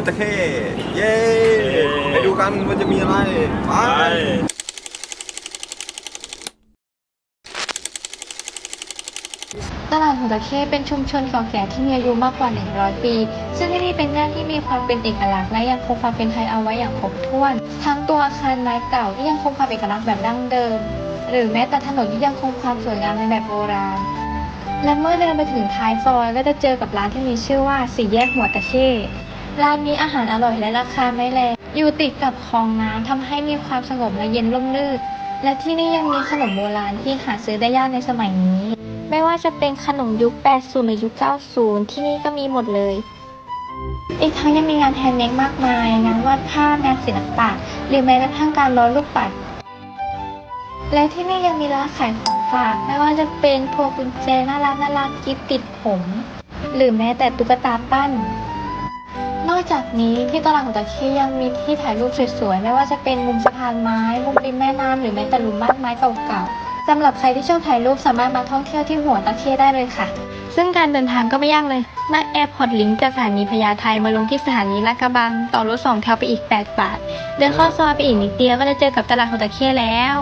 วตะเข้เย้ไปดูกันว่าจะมีอะไรไปตลาดหัวตะเข้เป็นชุมชนเก่าแก่ที่มีอายุมากกว่า 100 ปี ซึ่งที่นี่เป็นย่านที่มีความเป็นเอกลักษณ์และยังคงความเป็นไทยเอาไว้อย่างครบถ้วน ทั้งตัวอาคารไม้เก่าที่ยังคงความเอกลักษณ์แบบดั้งเดิม หรือแม้แต่ถนนที่ยังคงความสวยงามในแบบโบราณ และเมื่อเดินไปถึงท้ายซอยก็จะเจอกับร้านที่มีชื่อว่าสี่แยกหัวตะเข้ ร้านนี้อาหารอร่อยและราคาไม่แรงอยู่ติดกับคลองน้ำทำให้มีความสงบและเย็นร่มรื่น และที่นี่ยังมีขนมโบราณที่หาซื้อได้ยากในสมัยนี้ ไม่ว่าจะเป็นขนมยุค 80 หรือยุค 90 ที่นี่ก็มีหมดเลย อีกทั้งยังมีงานแฮนด์เมดมากมาย งานวาดภาพงานศิลปะ หรือแม้กระทั่งการร้อยลูกปัด และที่นี่ยังมีร้านขายของฝาก ไม่ว่าจะเป็นพวงกุญแจน่ารักน่ารักกิฟติดผม หรือแม้แต่ตุ๊กตาปั้นน อกจากนี้ที่ตลาดหัวตะเข้ยังมีที่ถ่ายรูปสวยๆ ไม่ว่าจะเป็นมุมสะพานไม้ มุมริมแม่น้ำหรือแม้แต่หลุมบ้านไม้เก่าๆสำหรับใครที่ชอบถ่ายรูปสามารถมาท่องเที่ยวที่หัวตะเข้ได้เลยค่ะ ซึ่งการเดินทางก็ไม่ยากเลย นั่งแอร์พอร์ตลิงจากสถานีพญาไทมาลงที่สถานีลาดกระบัง ต่อรถสองแถวไปอีก 8 บาท เดินเข้าซอยไปอีกนิดเดียวก็จะเจอกับตลาดหัวตะเข้แล้ว